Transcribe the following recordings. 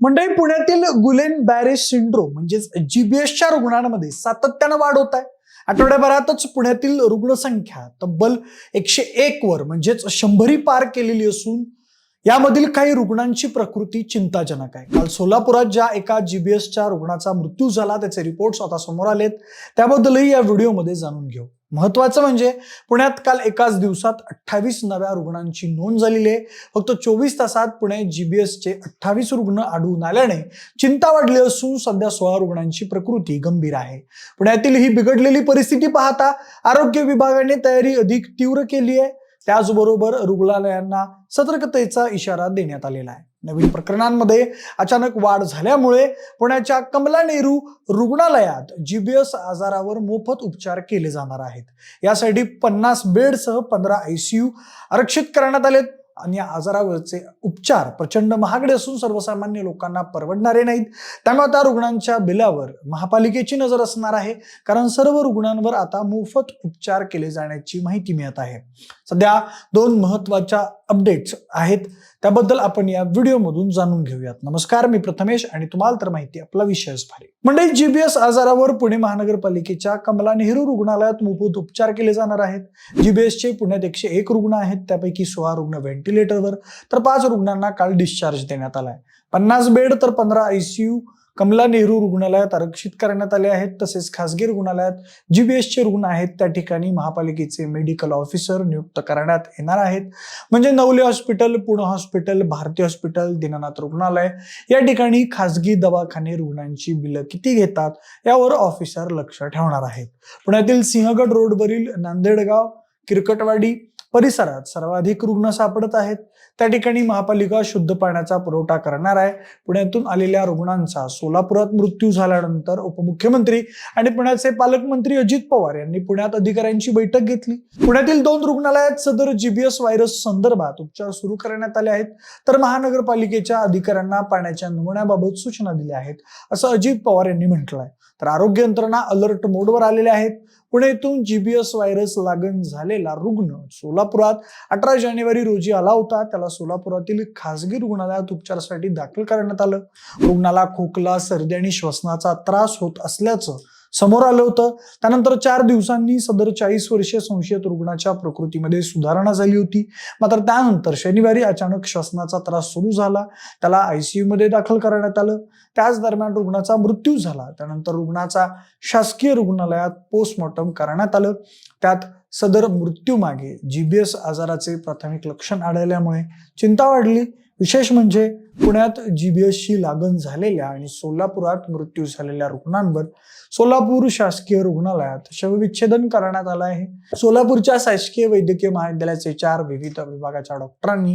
मंडळी पुण्यातील Gulen barrage syndrome म्हणजेच जीबीएसच्या रुग्णांमध्ये सातत्यानं वाढ होत आहे. आठवड्याभरातच पुण्यातील रुग्णसंख्या तब्बल एकशे एक वर म्हणजेच शंभरी पार केलेली असून यामधील काही रुग्णांची प्रकृती चिंताजनक आहे. काल सोलापुरात ज्या एका जीबीएसच्या रुग्णाचा मृत्यू झाला त्याचे रिपोर्ट्स आता समोर आलेत. त्याबद्दलही या व्हिडिओमध्ये जाणून घेऊ. महत्वाचं म्हणजे पुण्यात काल एकाच दिवसात अठ्ठावीस नव्या रुग्णांची नोंद झालेली आहे. फक्त चोवीस तासात पुणे जीबीएसचे अठ्ठावीस रुग्ण आढळून आल्याने चिंता वाढली असून सध्या सोळा रुग्णांची प्रकृती गंभीर आहे. पुण्यातील ही बिघडलेली परिस्थिती पाहता आरोग्य विभागाने तयारी अधिक तीव्र केली आहे. त्याचबरोबर रुग्णालयांना सतर्कतेचा इशारा देण्यात आलेला आहे. नवीन प्रकरणांमध्ये अचानक वाढ झाल्यामुळे पुण्याच्या कमला नेहरू रुग्णालयात जीबीएस आजारावर मोफत उपचार केले जाणार आहेत. यासाठी पन्नास बेडसह पंधरा आयसीयू आरक्षित करण्यात आलेत. आणि या आजारावरचे उपचार प्रचंड महागडे असून सर्वसामान्य लोकांना परवडणारे नाहीत. त्यामुळे त्या रुग्णांच्या बिलावर महापालिकेची नजर असणार आहे. कारण सर्व रुग्णांवर आता मोफत उपचार केले जाण्याची माहिती मिळत आहे. सध्या दोन महत्त्वाच्या अपडेट्स आहेत त्याबद्दल आपण या व्हिडिओमधून जाणून घेऊयात. नमस्कार मी प्रथमेश आणि तुम्हाला तर माहिती आपला विषयच भारी. म्हणजे जीबीएस आजारावर पुणे महानगरपालिकेच्या कमला नेहरू रुग्णालयात मोफत उपचार केले जाणार आहेत. जीबीएसचे पुण्यात एकशे एक रुग्ण आहेत त्यापैकी सोळा रुग्ण व्हेंटिलेटरवर तर पाच रुग्णांना काल डिस्चार्ज देण्यात आलाय. पन्नास बेड तर पंधरा आयसीयू कमला नेहरू रुग्णालयात आरक्षित करण्यात आले आहेत. तसेच खासगी रुग्णालयात जीबीएसचे रुग्ण आहेत. त्या ठिकाणी महापालिकेचे मेडिकल ऑफिसर नियुक्त करण्यात येणार आहेत. म्हणजे Navale hospital Pune hospital Bharati hospital Dinanath रुग्णालय या ठिकाणी खासगी दवाखाने रुग्णांची बिलं किती घेतात यावर ऑफिसर लक्ष ठेवणार आहेत. पुण्यातील सिंहगड रोडवरील नांदेडगाव किरकटवाडी परिसरात सर्वाधिक रुग्ण सापडत आहेत. त्या ठिकाणी महापालिका शुद्ध पाण्याचा पुरवठा करणार आहे. पुण्यातून आलेल्या रुग्णांचा सोलापुरात मृत्यू झाल्यानंतर उपमुख्यमंत्री आणि पुण्याचे पालकमंत्री अजित पवार यांनी पुण्यात अधिकाऱ्यांची बैठक घेतली. पुण्यातील दोन रुग्णालयात सदर जीबीएस व्हायरस संदर्भात उपचार सुरू करण्यात आले आहेत. तर महानगरपालिकेच्या अधिकाऱ्यांना पाण्याच्या नमुन्याबाबत सूचना दिल्या आहेत असं अजित पवार यांनी म्हटलं आहे तर आरोग्य यंत्रणा अलर्ट मोडवर आलेल्या आहेत. पुण्यातून जीबीएस व्हायरस लागण झालेला रुग्ण सोलापुरात अठरा जानेवारी रोजी आला होता. त्याला सोलापुरातील खासगी रुग्णालयात उपचारासाठी दाखल करण्यात आलं. रुग्णाला खोकला सर्दी आणि श्वसनाचा त्रास होत असल्याचं समोर आलं होतं. त्यानंतर चार दिवसांनी सदर चाळीस वर्षीय संशयित रुग्णाच्या प्रकृतीमध्ये सुधारणा झाली होती. मात्र त्यानंतर शनिवारी अचानक श्वसनाचा त्रास सुरू झाला. त्याला आयसीयू मध्ये दाखल करण्यात आलं. त्याच दरम्यान रुग्णाचा मृत्यू झाला. त्यानंतर रुग्णाचा शासकीय रुग्णालयात पोस्टमॉर्टम करण्यात आलं. त्यात सदर मृत्यूमागे जीबीएस आजाराचे प्राथमिक लक्षण आढळल्यामुळे चिंता वाढली. विशेष म्हणजे पुण्यात जीबीएसची लागण झालेल्या आणि सोलापुरात मृत्यू झालेल्या रुग्णांवर सोलापूर शासकीय रुग्णालयात शवविच्छेदन करण्यात आलं आहे. सोलापूरच्या शासकीय वैद्यकीय महाविद्यालयाचे चार विविध विभागाच्या डॉक्टरांनी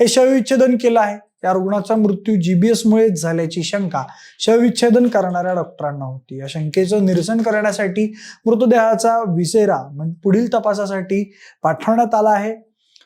हे शवविच्छेदन केलं आहे. या रुग्णाचा मृत्यू जीबीएसमुळे झाल्याची शंका शवविच्छेदन करणाऱ्या डॉक्टरांना होती. या शंकेचं निरसन करण्यासाठी मृतदेहाचा विसेरा पुढील तपासासाठी पाठवण्यात आला आहे.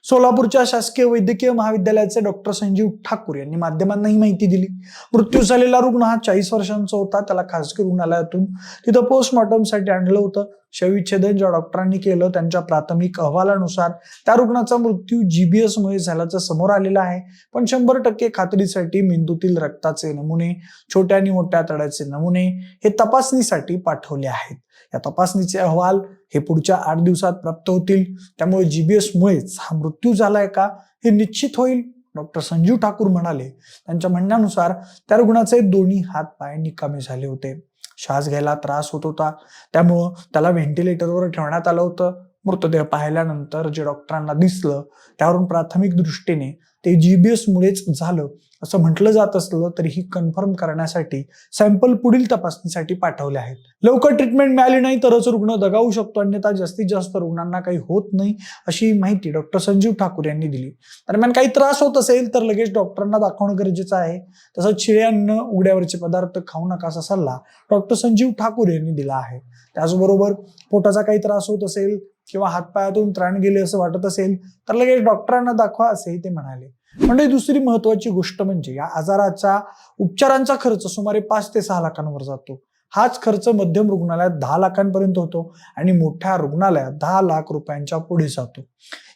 सोलापूरच्या शासकीय वैद्यकीय महाविद्यालयाचे डॉक्टर संजीव ठाकूर यांनी माध्यमांना ही माहिती दिली. मृत्यू झालेला रुग्ण हा चाळीस वर्षांचा होता. त्याला खासगी रुग्णालयातून तिथं पोस्टमॉर्टमसाठी आणलं होतं. शवविच्छेदन ज्या डॉक्टरांनी केलं त्यांच्या प्राथमिक अहवालानुसार त्या रुग्णाचा मृत्यू जीबीएस मुळे झाल्याचं समोर आलेलं आहे. पण शंभर टक्के खात्रीसाठी मेंदूतील रक्ताचे नमुने छोट्या आणि मोठ्या तड्याचे नमुने हे तपासणीसाठी पाठवले आहेत. या तपासणीचे अहवाल हे पुढच्या आठ दिवसात प्राप्त होतील. त्यामुळे जीबीएस मुळेच हा मृत्यू झालाय का हे निश्चित होईल? डॉक्टर संजीव ठाकूर म्हणाले त्यांच्या म्हणण्यानुसार त्या रुग्णाचे दोन्ही हात पाय निकामी झाले होते. श्वास घ्यायला त्रास होत होता. त्यामुळं त्याला व्हेंटिलेटरवर ठेवण्यात आलं होतं. मृतदेह पाहिल्यानंतर जे डॉक्टरांना दिसलं त्यावरून प्राथमिक दृष्टीने ते जीबीएस मुळेच झालं असं म्हटलं जात असलं तरीही कन्फर्म करण्यासाठी सॅम्पल पुढील तपासणीसाठी पाठवले आहेत. लवकर ट्रीटमेंट मिळाली नाही तरच रुग्ण दगावू शकतो. अन्यथा जास्तीत जास्त रुग्णांना काही होत नाही अशी माहिती डॉक्टर संजीव ठाकूर यांनी दिली. दरम्यान काही त्रास होत असेल तर लगेच डॉक्टरांना दाखवणं गरजेचं आहे. तसंच शिळे अन्न उघड्यावरचे पदार्थ खाऊ नका असा सल्ला डॉक्टर संजीव ठाकूर यांनी दिला आहे. त्याचबरोबर पोटाचा काही त्रास होत असेल किंवा हातपायातून त्राण गेले असं वाटत असेल तर लगेच डॉक्टरांना दाखवा असेही ते म्हणाले. म्हणजे दुसरी महत्वाची गोष्ट म्हणजे या आजाराचा उपचारांचा खर्च सुमारे पाच ते सहा लाखांवर जातो. हाच खर्च मध्यम रुग्णालयात दहा लाखांपर्यंत होतो आणि मोठ्या रुग्णालयात दहा लाख रुपयांच्या पुढे जातो.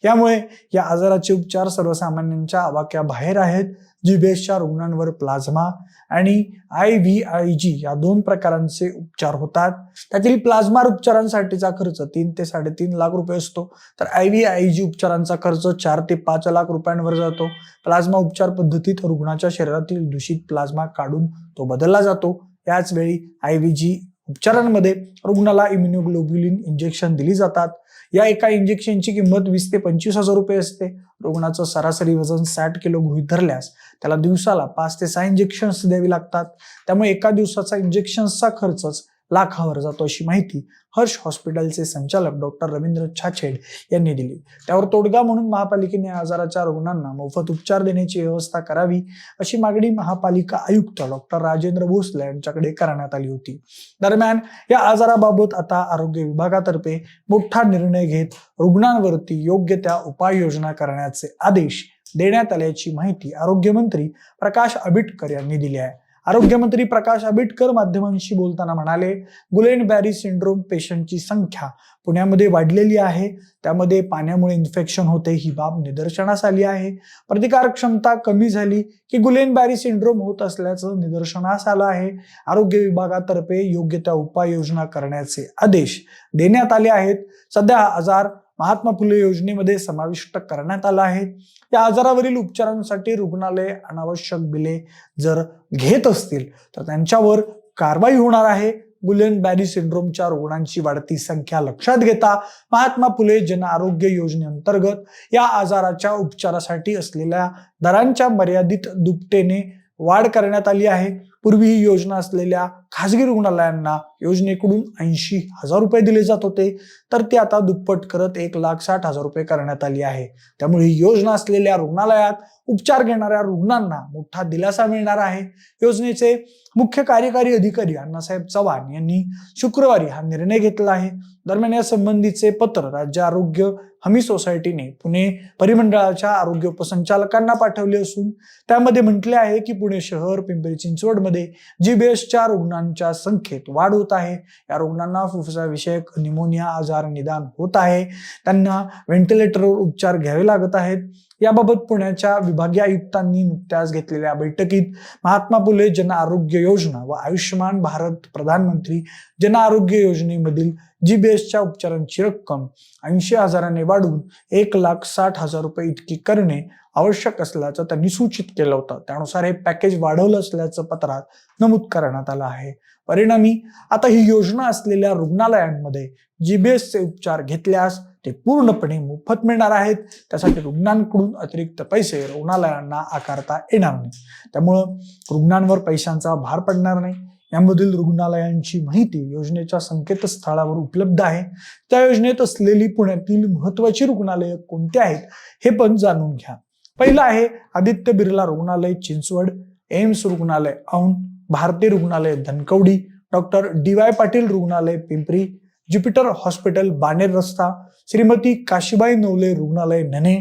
यामुळे या आजाराचे उपचार सर्वसामान्यांच्या आवाक्या बाहेर आहेत जीबीएसच्या रुग्णांवर प्लाझ्मा आणि आय व्ही आय जी या दोन प्रकारांचे उपचार होतात. त्यातील प्लाझ्मा उपचारांसाठीचा खर्च तीन ते साडेतीन लाख रुपये असतो. तर आय व्ही आय जी उपचारांचा खर्च चार ते पाच लाख रुपयांवर जातो. प्लाझ्मा उपचार पद्धतीत रुग्णाच्या शरीरातील दूषित प्लाझ्मा काढून तो बदलला जातो. याचवेळी आय व्ही जी उपचारांमध्ये रुग्णाला इम्युनोग्लोब्युलिन इंजेक्शन दिली जातात. या एका इंजेक्शनची किंमत वीस ते पंचवीस हजार रुपये असते. रुग्णाचं सरासरी वजन साठ किलो गृहित धरल्यास त्याला दिवसाला पाच ते सहा इंजेक्शन्स द्यावी लागतात. त्यामुळे एका दिवसाचा इंजेक्शन्सचा खर्चच लाखावर जातो अशी माहिती हर्ष हॉस्पिटलचे संचालक डॉक्टर रवींद्र छाछेड यांनी दिली. त्यावर तोडगा म्हणून महापालिकेने आजाराच्या रुग्णांना मोफत उपचार देण्याची व्यवस्था करावी अशी मागणी महापालिका आयुक्त डॉक्टर राजेंद्र भोसले यांच्याकडे करण्यात आली होती. दरम्यान या आजाराबाबत आता आरोग्य विभागातर्फे मोठा निर्णय घेत रुग्णांवरती योग्य त्या उपाययोजना करण्याचे आदेश देण्यात आल्याची माहिती आरोग्यमंत्री प्रकाश आबिटकर यांनी दिली आहे. आरोग्यमंत्री प्रकाश आबिटकर माध्यमांशी बोलताना म्हणाले गुलेन बॅरी सिंड्रोम पेशंटची संख्या पुण्यामध्ये वाढलेली आहे. त्यामध्ये पाण्यामुळे इन्फेक्शन होते ही बाब निदर्शनास आली आहे. प्रतिकार क्षमता कमी झाली की गुलेन बॅरी सिंड्रोम होत असल्याचं निदर्शनास आलं आहे. आरोग्य विभागातर्फे योग्य त्या उपाययोजना करण्याचे आदेश देण्यात आले आहेत. सध्या आजार महात्मा फुले योजनेमध्ये समाविष्ट करण्यात आला आहे. या आजारावरील उपचारांसाठी रुग्णालय अनावश्यक बिले जर घेत असतील तर त्यांच्यावर कारवाई होणार आहे. गुलेन बॅरी सिंड्रोमच्या रुग्णांची वाढती संख्या लक्षात घेता महात्मा फुले जन आरोग्य योजनेअंतर्गत या आजाराच्या उपचारासाठी असलेल्या दरांच्या मर्यादित दुपटेने वाढ करण्यात आली आहे. पूर्वी ही योजना असलेल्या खासगी रुग्णालयांना योजनेकडून ऐंशी हजार रुपये दिले जात होते. तर ते आता दुप्पट करत एक लाख साठ हजार रुपये करण्यात आली आहे. त्यामुळे ही योजना असलेल्या रुग्णालयात उपचार घेणाऱ्या रुग्णांना मोठा दिलासा मिळणार आहे. योजनेचे मुख्य कार्यकारी अधिकारी अण्णासाहेब चव्हाण यांनी शुक्रवारी हा निर्णय घेतला आहे. दरम्यान या संबंधीचे पत्र राज्य आरोग्य हमी सोसायटीने पुणे परिमंडळाच्या आरोग्य उपसंचालकांना पाठवले असून त्यामध्ये म्हटले आहे की पुणे शहर पिंपरी चिंचवडमध्ये जीबीएसच्या रुग्णांच्या संख्येत वाढ होत आहे. या रुग्णांना फुफ्फुसाविषयक निमोनिया आजार निदान होत आहे. त्यांना व्हेंटिलेटरवर उपचार घ्यावे लागत आहेत. याबाबत पुण्याच्या विभागीय आयुक्तांनी नुकत्याच घेतलेल्या बैठकीत महात्मा फुले जन आरोग्य योजना व आयुष्यमान भारत प्रधानमंत्री जन आरोग्य योजनेमधील जीबीएसच्या उपचारांची रक्कम ऐंशी हजाराने वाढवून एक लाख साठ हजार रुपये इतकी करणे आवश्यक असल्याचं त्यांनी सूचित केलं होतं. त्यानुसार हे पॅकेज वाढवलं असल्याचं पत्रात नमूद करण्यात आलं आहे. परिणामी आता ही योजना असलेल्या रुग्णालयांमध्ये जीबीएसचे उपचार घेतल्यास ते पूर्णपणे मोफत मिळणार आहेत. त्यासाठी रुग्णांकडून अतिरिक्त पैसे रुग्णालयांना आकारता येणार नाही त्यामुळं रुग्णांवर पैशांचा भार पडणार नाही. यामधील रुग्णालयांची माहिती योजनेच्या संकेतस्थळावर उपलब्ध आहे. त्या योजनेत असलेली पुण्यातील महत्वाची रुग्णालयं कोणती आहेत हे पण जाणून घ्या. पहिलं आहे आदित्य बिर्ला रुग्णालय चिंचवड एम्स रुग्णालय औंध भारती रुग्णालय Dhankawadi doctor D Y Patil रुग्णालय पिंपरी ज्युपिटर हॉस्पिटल बाणेर रस्ता श्रीमती काशीबाई नवले रुग्णालय नने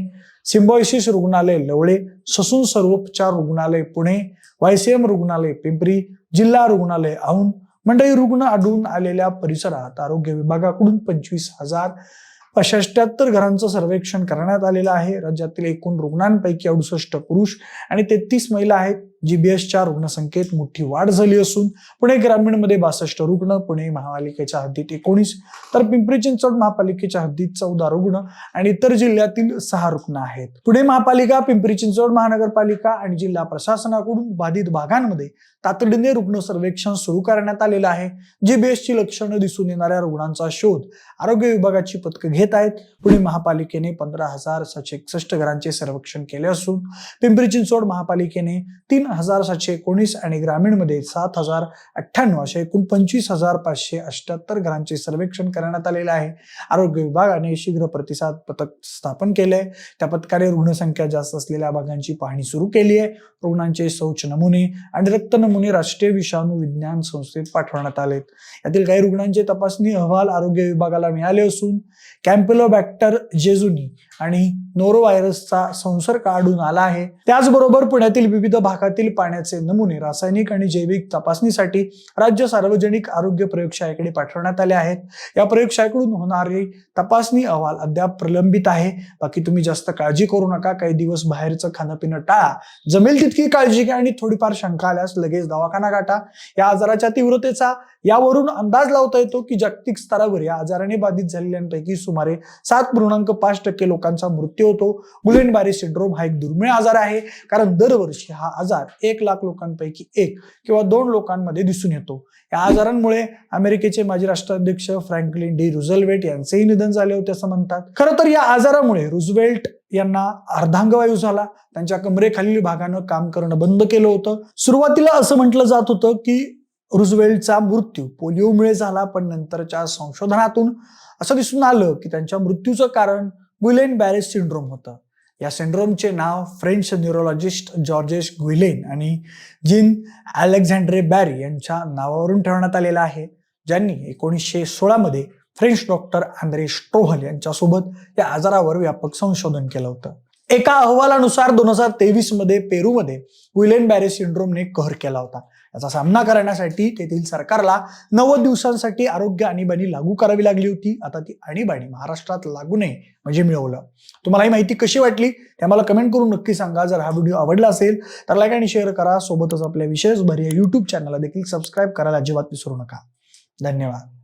सिम्बॉयसिस रुग्णालय लवळे ससून सर्वोपचार रुग्णालय पुणे वायसीएम रुग्णालय पिंपरी जिल्हा रुग्णालय औंध मंडई रुग्ण आढळून आलेल्या परिसरात आरोग्य विभागाकडून पंचवीस हजार अठ्याहत्तर घरांचं सर्वेक्षण करण्यात आलेलं आहे. राज्यातील एकूण रुग्णांपैकी अडुसष्ट पुरुष आणि तेहतीस महिला आहेत. जीबीएसच्या रुग्णसंख्येत मोठी वाढ झाली असून पुणे ग्रामीणमध्ये बासष्ट रुग्ण पुणे महापालिकेच्या हद्दीत एकोणीस तर पिंपरी चिंचवड महापालिकेच्या हद्दीत चौदा रुग्ण आणि इतर जिल्ह्यातील सहा रुग्ण आहेत. पुणे महापालिका पिंपरी चिंचवड महानगरपालिका आणि जिल्हा प्रशासनाकडून बाधित भागांमध्ये तातडीने रुग्ण सर्वेक्षण सुरू करण्यात आलेलं आहे. जीबीएसची लक्षणं दिसून येणाऱ्या रुग्णांचा शोध आरोग्य विभागाची पथकं घेत आहेत. पुणे महापालिकेने पंधरा हजार सातशे एकसष्ट घरांचे सर्वेक्षण केले असून पिंपरी चिंचवड महापालिकेने तीन हजार सातशे एकोणीस आणि ग्रामीणमध्ये सात हजार अठ्ठ्याण्णव अशा एकूण पंचवीस हजार पाचशे अठ्याहत्तर घरांचे सर्वेक्षण करण्यात आलेले आहे. आरोग्य विभागाने शीघ्र प्रतिसाद पथक स्थापन केले आहे. त्या पथकाने रुग्णसंख्या जास्त असलेल्या भागांची पाहणी सुरू केली आहे. रुग्णांचे शौच नमुने आणि रक्त नमुने राष्ट्रीय विषाणू विज्ञान संस्थेत पाठवण्यात आलेत यातील काही रुग्णांचे तपासणी अहवाल आरोग्य विभागाला मिळाले असून कॅम्पेलोबॅक्टर जेजुनी आणि नोरोव्हायरसचा संसर्ग आढळून आला आहे. त्याचबरोबर पुण्यातील विविध भागातील पाण्याचे नमुने रासायनिक आणि जैविक तपासणीसाठी राज्य सार्वजनिक आरोग्य प्रयोगशाळेकडे पाठवण्यात आले आहेत. या प्रयोगशाळेकडून होणारी तपासणी अहवाल अद्याप प्रलंबित आहे. बाकी तुम्ही जास्त काळजी करू नका काही दिवस बाहेरचं खाणं पिणं टाळा. जमेल तितकी काळजी घ्या आणि थोडीफार शंका आल्यास लगेच दवाखाना गाठा. या आजाराच्या तीव्रतेचा यावरून अंदाज लावता येतो की जागतिक स्तरावर या आजाराने बाधित झालेल्यांपैकी सुमारे सात पूर्णांक पाच टक्के लोकांना लोकांचा मृत्यू होतो. गुलेनबारी सिंड्रोम हा एक दुर्मिळ आजार आहे. कारण दरवर्षी हा आजार एक लाख लोकांपैकी एक किंवा दोन लोकांमध्ये दिसून येतो. या आजारांमुळे अमेरिकेचे माजी राष्ट्राध्यक्ष फ्रँकलिन डी रुझलवेट यांचेही निधन झाले होते असं म्हणतात. खरं तर या आजारामुळे रुझवेल्ट यांना अर्धांगवायू झाला. त्यांच्या कमरेखालील भागानं काम करणं बंद केलं होतं. सुरुवातीला असं म्हटलं जात होतं की रुझवेल्टचा मृत्यू पोलिओमुळे झाला पण नंतरच्या संशोधनातून असं दिसून आलं की त्यांच्या मृत्यूचं कारण गुलेन बॅरेज सिंड्रोम होतं. या सिंड्रोमचे नाव फ्रेंच न्यूरोलॉजिस्ट जॉर्जेस गुलेन आणि जिन अलेक्झांड्रे बॅरी यांच्या नावावरून ठेवण्यात आलेलं आहे. ज्यांनी एकोणीसशे सोळामध्ये फ्रेंच डॉक्टर आंद्रे स्ट्रोहल यांच्यासोबत या आजारावर व्यापक संशोधन केलं होतं. एका अहवालानुसार दोन हजार तेवीसमध्ये पेरूमध्ये विलेन बॅरे सिंड्रोमने कहर केला होता. याचा सामना करण्यासाठी तेथील सरकारला नव्वद दिवसांसाठी आरोग्य आणीबाणी लागू करावी लागली होती. आता ती आणीबाणी महाराष्ट्रात लागू नये म्हणजे मिळवलं. तुम्हाला ही माहिती कशी वाटली? ते आम्हाला कमेंट करून नक्की सांगा. जर हा व्हिडिओ आवडला असेल तर लाईक आणि शेअर करा. सोबतच आपल्या विशेष भर या युट्यूब चॅनलला देखील सबस्क्राईब करायला अजिबात विसरू नका. धन्यवाद.